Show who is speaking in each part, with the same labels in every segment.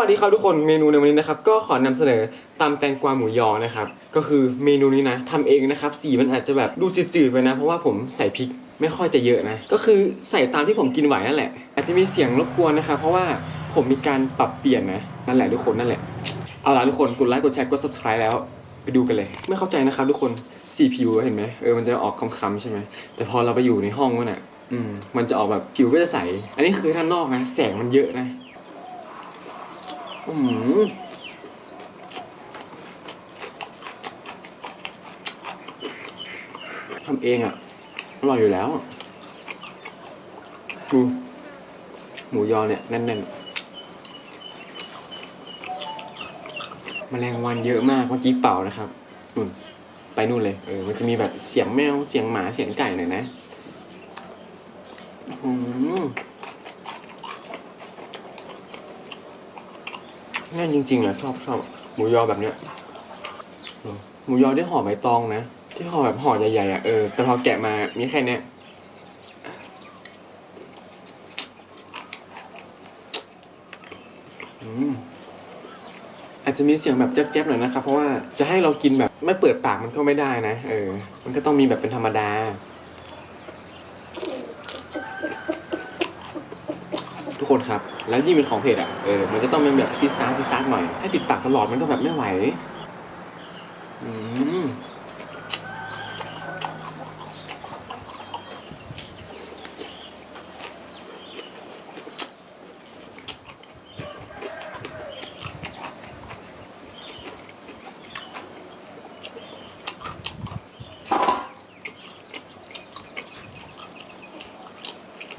Speaker 1: วัสดีครับทุกคนเมนูในวันนี้นะครับก็ขอนำเสนอตำแตงกวาหมูยอนะครับก็คือเมนูนี้นะทำเองนะครับสีมันอาจจะแบบดูจืดๆไปนะ เพราะว่าผมใส่พริกไม่ค่อยจะเยอะนะ ก็คือใส่ตามที่ผมกินไหวนั่นแหละ อาจจะมีเสียงรบกวนนะครับเพราะว่าผมมีการปรับเปลี่ยนนะนั่นแหละทุกคนนั่นแหละ เอาล่ะทุกคนกดไลค์กดแชร์กด subscribe แล้วไปดูกันเลย ไม่เข้าใจนะครับทุกคน CPU เห็นไหมเออมันจะออกคำๆใช่ไหมแต่พอเราไปอยู่ในห้องมันอะอืมมันจะออกแบบผิวก็จะใส อันนี้คือด้านนอกนะ แสงมันเยอะนะ อืมทำเองอะ อร่อยอยู่แล้วดูหมูยอเนี่ย แน่นๆแมลงวันเยอะมากเมื่อกี้เป่านะครับนู่นไปนู่นเลย เออ มันจะมีแบบเสียงแมว เสียงหมา เสียงไก่หน่อยนะอืม แน่นจริงๆเลยชอบชอบหมูยอแบบเนี้ยหมูยอที่ห่อใบตองนะที่ห่อแบบห่อใหญ่ๆอะเออแต่พอแกะมามีแค่เนี้ยอืมอาจจะมีเสียงแบบแจ๊บๆหน่อยนะครับเพราะว่าจะให้เรากินแบบไม่เปิดปากมันก็ไม่ได้นะ เออ มันก็ต้องมีแบบเป็นธรรมดา ทุกคนครับ แล้วยิ่งเป็นของเผ็ดอะ เออ มันจะต้องเป็นแบบซีซ่าซีซ่าหน่อย ให้ปิดปากตลอดมันก็แบบไม่ไหว อืม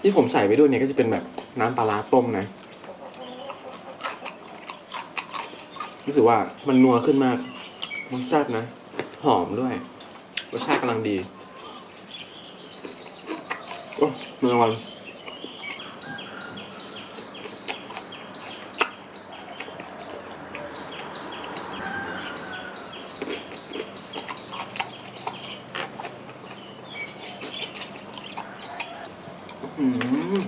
Speaker 1: ที่ผมใส่ไปด้วยเนี่ยก็จะเป็นแบบ น้ำปลาร้าต้มนะรู้สึกว่ามันนัวขึ้นมาก มันแซ่บนะ หอมด้วย รสชาติกำลังดี โอ้เมื่อวันอืม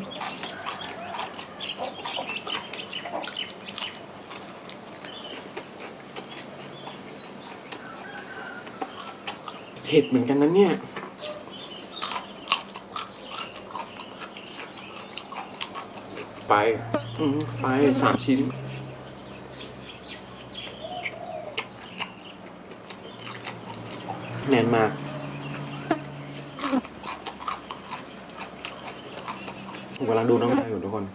Speaker 1: เผ็ดเหมือนกันนะเนี่ย ไป อืมไปสามชิ้น แน่นมากผมกำลังดูน้องแมวอยู่ทุกคน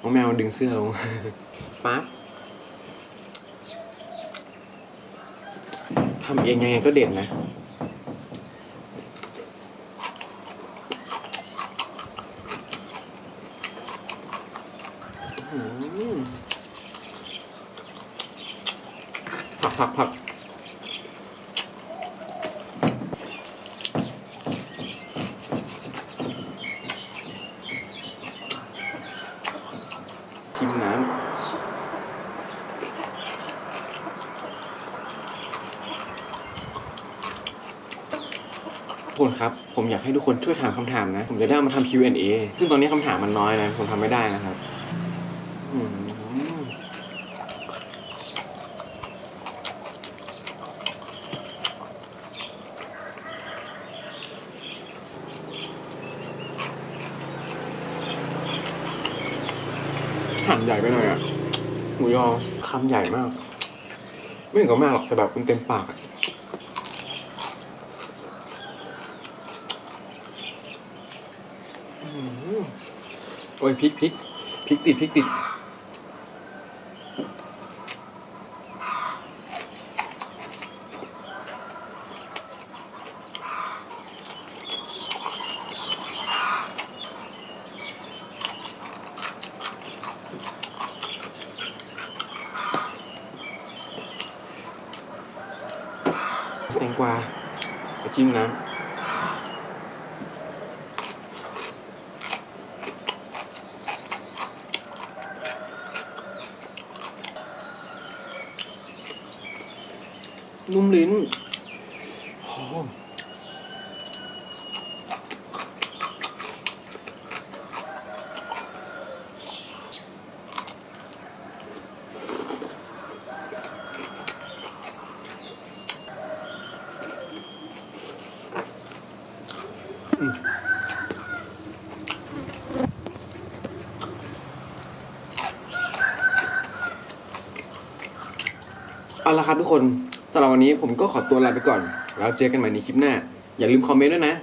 Speaker 1: น้องแมวดึงเสื้อลงปั๊บทำเองยังไงก็เด่นนะ ผักผักผักชิมน้ำทุกคนครับ ผมอยากให้ทุกคนช่วยถามคำถามนะ ผมจะได้มาทำ Q&A ซึ่งตอนนี้คำถามมันน้อยนะ ผมทำไม่ได้นะครับ หั่นใหญ่ไปหน่อยอะหมูยอคำใหญ่มาก ไม่ถึงกับมากหรอกแต่แบบมันเต็มปากอะโอ้ยพริกพริกพริกติดพริกติด แตงกวาไปจิ้มน้ำนุ่มลิ้นโอ้ เอาละครับทุกคนสำหรับวันนี้ผมก็ขอตัวลาไปก่อน แล้วเจอกันใหม่ในคลิปหน้า อย่าลืมคอมเมนต์ด้วยนะ